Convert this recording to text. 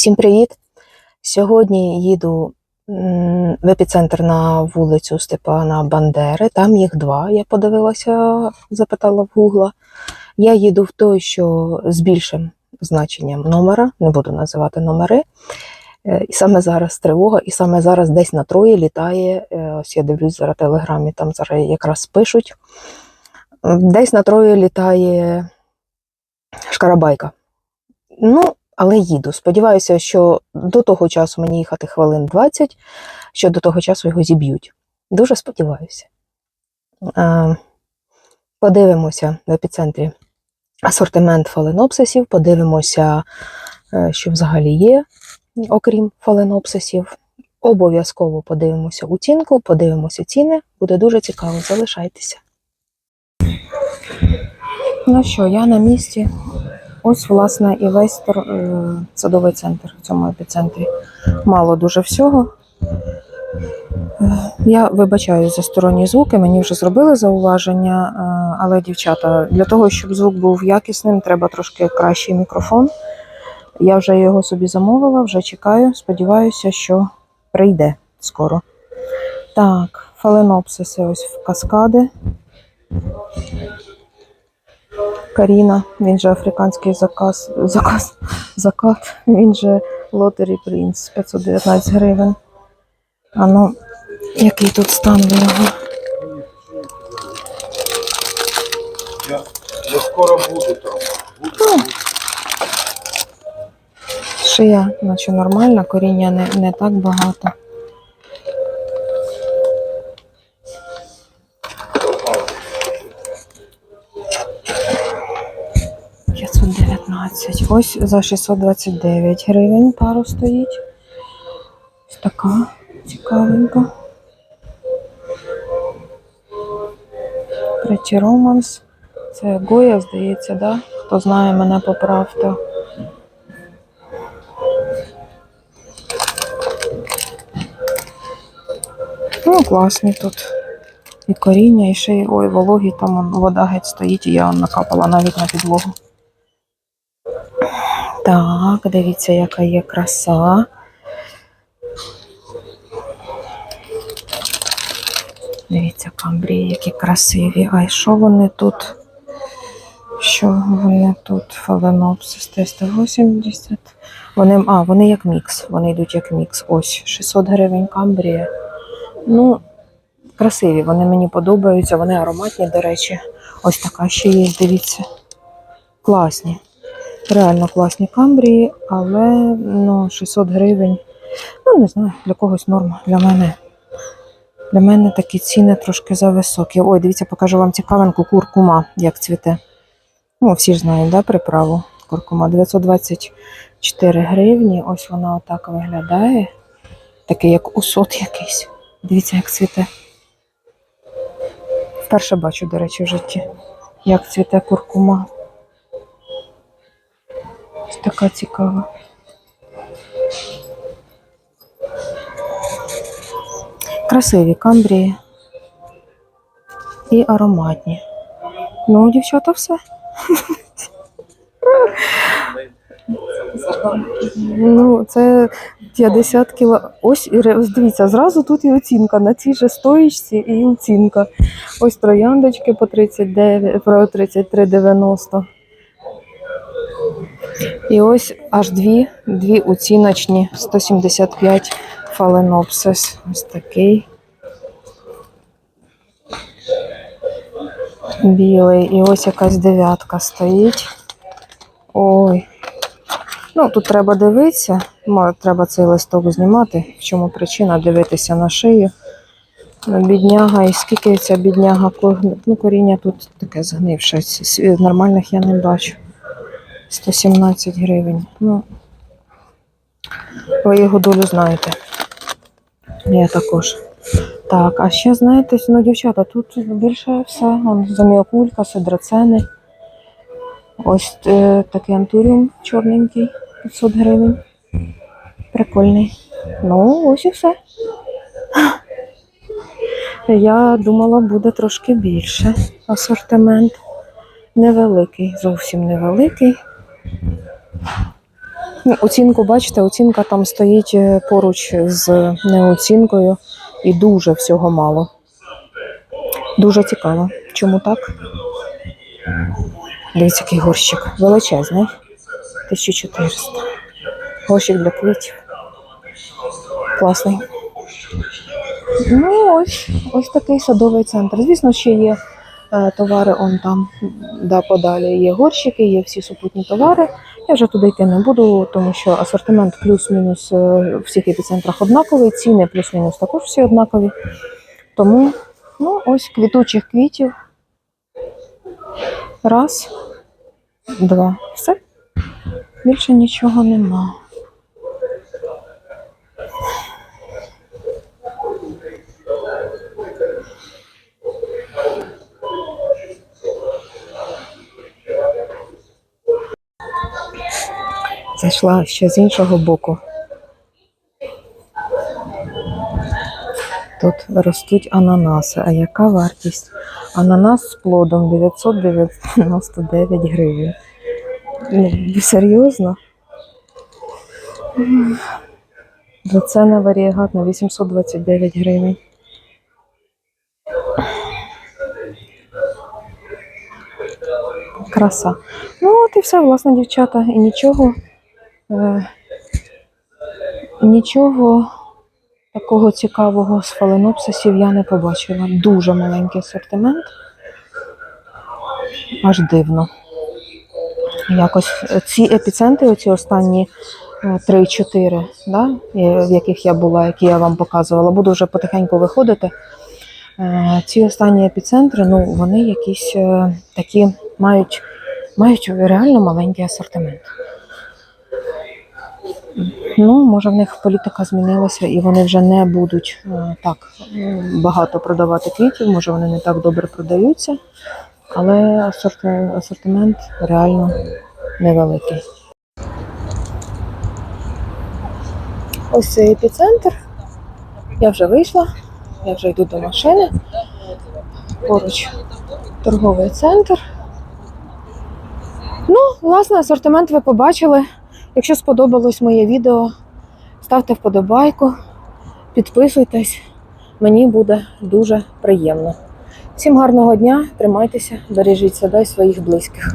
Всім привіт! Сьогодні їду в епіцентр на вулицю Степана Бандери. Там їх два. Я подивилася, запитала в Гугла. Я їду в той, що з більшим значенням номера, не буду називати номери. Е, І саме зараз тривога, і саме зараз десь на троє літає. е, Ось я дивлюсь зараз телеграмі, там зараз якраз пишуть. Десь на троє літає шкарабайка. Ну, але їду. Сподіваюся, що до того часу мені їхати хвилин 20, що до того часу його зіб'ють. Дуже сподіваюся. Подивимося в епіцентрі асортимент фаленопсисів, подивимося, е, що взагалі є, окрім фаленопсисів. Обов'язково подивимося оцінку, подивимося ціни. Буде дуже цікаво, залишайтеся. Ну що, я на місці. Ось, власне, і весь е, садовий центр в цьому епіцентрі. Мало дуже всього. Е, Я вибачаю за сторонні звуки, мені вже зробили зауваження, е, але, дівчата, для того, щоб звук був якісним, треба трошки кращий мікрофон. Я вже його собі замовила, вже чекаю. Сподіваюся, що прийде скоро. Так, фаленопсиси ось в каскади. Каріна, він же африканський заказ, заказ, закат, він же Lottery Prince 519 гривень. А ну, який тут стан в нього? Я, я скоро буду там. Буду, Ну. буду. Шия, наче нормальна, коріння не, не так багато. — 519. Ось за 629 гривень пару стоїть. Ось така цікавенька. Третій романс. Це Гоя, здається, да? Хто знає, мене поправте. Ну, класні тут. І коріння, і ще й ой, вологі, там вода геть стоїть, і я накапала навіть на підлогу. Так, дивіться, яка є краса. Дивіться, камбрії, які красиві. А що вони тут? Що вони тут? Фаленопсис 380. Вони, а, вони як мікс. Вони йдуть як мікс. Ось 600 гривень камбрія. Ну, красиві, вони мені подобаються, вони ароматні, до речі. Ось така ще є, дивіться. Класні. Реально класні камбрії, але ну, 600 гривень. Ну, не знаю, для когось норма. Для мене. Для мене такі ціни трошки зависокі. Ой, дивіться, покажу вам цікавинку куркума, як цвіте. Ну, всі ж знають, да, приправу. Куркума 924 гривні. Ось вона отак виглядає. Такий, як усот якийсь. Дивіться, як цвіте. Вперше бачу, до речі, в житті, як цвіте куркума. Така цікава. Красиві камбрії і ароматні. Ну, дівчата, все. Ну, це 50 кіло. Ось, дивіться, зразу тут і оцінка на цій же стоїчці і оцінка. Ось трояндочки по 39, по 33,90. І ось аж дві, дві оціночні 175 фаленопсис. Ось такий. Білий. І ось якась дев'ятка стоїть. Ой. Ну, тут треба дивитися. Треба цей листок знімати. В чому причина дивитися на шию. Бідняга, і скільки ця бідняга ну, коріння тут таке згнивше. Нормальних я не бачу. 117 гривень. Ну, ви його долю знаєте. Я також. Так, а ще знаєте, ну, дівчата, тут більше все. Заміокулька, сидрацени. Ось е, такий антуріум чорненький, 500 гривень. Прикольний. Ну, ось і все. Я думала, буде трошки більше асортимент. Невеликий, зовсім невеликий. Ну, оцінку, бачите, оцінка там стоїть е, поруч з неоцінкою і дуже всього мало. Дуже цікаво. Чому так? Дивіться, який горщик. Величезний. 1400. Горщик для квітів. Класний. Ну, ось, ось такий садовий центр. Звісно, ще є товари он там, да, подалі. Є горщики, є всі супутні товари. Я вже туди йти не буду, тому що асортимент плюс-мінус е, в всіх епіцентрах однаковий, ціни плюс-мінус також всі однакові. Тому, ну, ось квітучих квітів. Раз, два. Все. Більше нічого нема. Зайшла ще з іншого боку. Тут ростуть ананаси. А яка вартість? Ананас з плодом 999 гривень. Ну, серйозно? М. Це варієгатна 829 гривень. Краса. Ну, от і все, власне, дівчата. І нічого. Е, нічого такого цікавого з фаленопсисів я не побачила. Дуже маленький асортимент. Аж дивно. Якось е, ці епіцентри, оці останні е, 3-4, да, е, в яких я була, які я вам показувала, буду вже потихеньку виходити. Е, Ці останні епіцентри, ну, вони якісь е, такі мають, мають реально маленький асортимент. Ну, може, в них політика змінилася, і вони вже не будуть е, так багато продавати квітів, може вони не так добре продаються, але асортимент реально невеликий. Ось цей епіцентр. Я вже вийшла, я вже йду до машини. Поруч торговий центр. Ну, власне, асортимент ви побачили. Якщо сподобалось моє відео, ставте вподобайку, підписуйтесь. Мені буде дуже приємно. Всім гарного дня, тримайтеся, бережіть себе і своїх близьких.